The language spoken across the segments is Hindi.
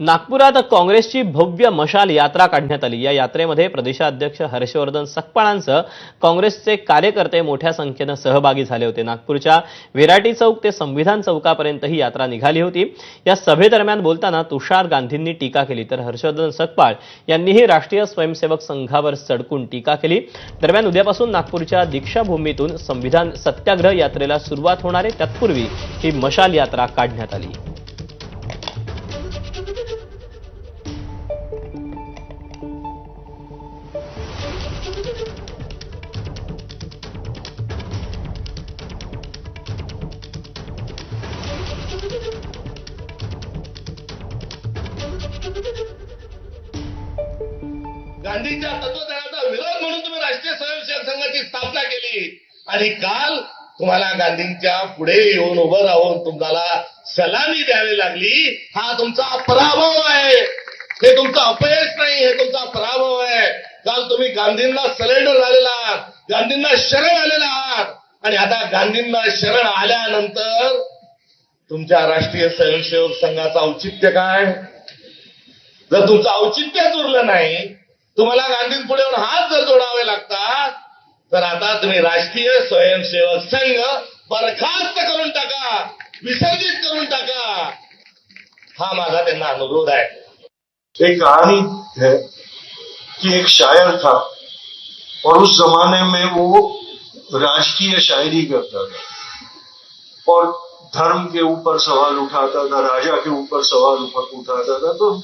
नागपुरात काँग्रेसची भव्य मशाल यात्रा काढण्यात आली. या यात्रेमध्ये प्रदेशाध्यक्ष हर्षवर्धन सकपाळांसह काँग्रेसचे कार्यकर्ते मोठ्या संख्येनं सहभागी झाले होते. नागपूरच्या विराटी चौक ते संविधान चौकापर्यंत ही यात्रा निघाली होती. या सभेदरम्यान बोलताना तुषार गांधींनी टीका केली. तर हर्षवर्धन सकपाळ यांनीही राष्ट्रीय स्वयंसेवक संघावर सडकून टीका केली. दरम्यान उद्यापासून नागपूरच्या दीक्षाभूमीतून संविधान सत्याग्रह यात्रेला सुरुवात होणार आहे. तत्पूर्वी ही मशाल यात्रा काढण्यात आली. गांधींच्या तत्वज्ञानाचा विरोध म्हणून तुम्ही राष्ट्रीय स्वयंसेवक संघाची स्थापना केली. आणि काल तुम्हाला गांधींच्या पुढे येऊन उभं राहून तुम्हाला सलामी द्यावी लागली. हा तुमचा पराभव आहे. हे तुमचं अपयश नाही हे तुमचा पराभव आहे. काल तुम्ही गांधींना सरेंडर झालेला आहात. गांधींना शरण आलेला आहात. आणि आता गांधींना शरण आल्यानंतर तुमच्या राष्ट्रीय स्वयंसेवक संघाचं औचित्य काय? जर तुमचं औचित्यच उरलं नाही तुम्हाला गांधींपुढे येऊन हात जर जोडावे लागतात, तर आता तुम्ही राष्ट्रीय स्वयंसेवक संघ बरखास्त टाका, विसर्जित हा त्यांना अनुरोध आहे. एक कहानी है कि एक शायर था, और उस जमाने में वो राजकीय शायरी करता था। और धर्म के ऊपर सवाल उठाता था, राजा के ऊपर सवाल उठा- उठाता था तो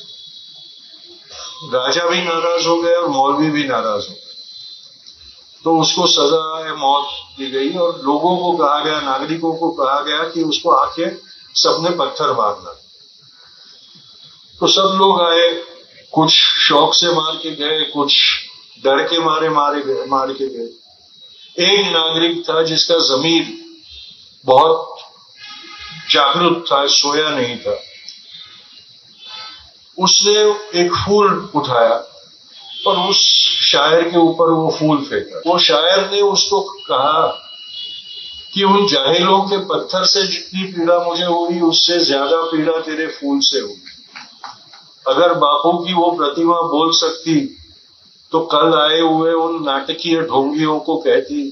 राजा भी नाराज़ हो गए और मौलवी भी नाराज़ हो गए तो उसको सजा मौत दी गई और लोगों को कहा गया, नागरिकों को कहा गया कि उसको आके सबने पत्थर मारना तो सब लोग आए, कुछ शौक से मार के गए, कुछ डर के मारे मारे गए, मार के गए। एक नागरिक था जिसका जमीर बहुत जागरूक था, सोया नहीं था। उसने एक फूल उठाया और उस शायर के ऊपर वो फूल फेंका। वो शायर ने उसको कहा कि उन जाहिलों के पत्थर से जितनी पीड़ा मुझे हुई, उससे ज़्यादा पीड़ा तेरे फूल से हुई। अगर बापू की वो प्रतिमा बोल सकती तो कल आए हुए उन नाटकीय ढोंगियों को कहती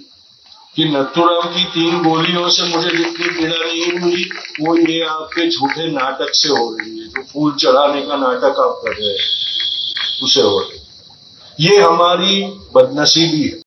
कि नथुराम की तीन गोलियों से मुझे जितनी पीड़ा नहीं हुई, वो ये आपके झूठे नाटक से हो रही है जो फूल चढ़ाने का नाटक आप कर रहे हैं, उसे हो रही है। ये हमारी बदनसीबी है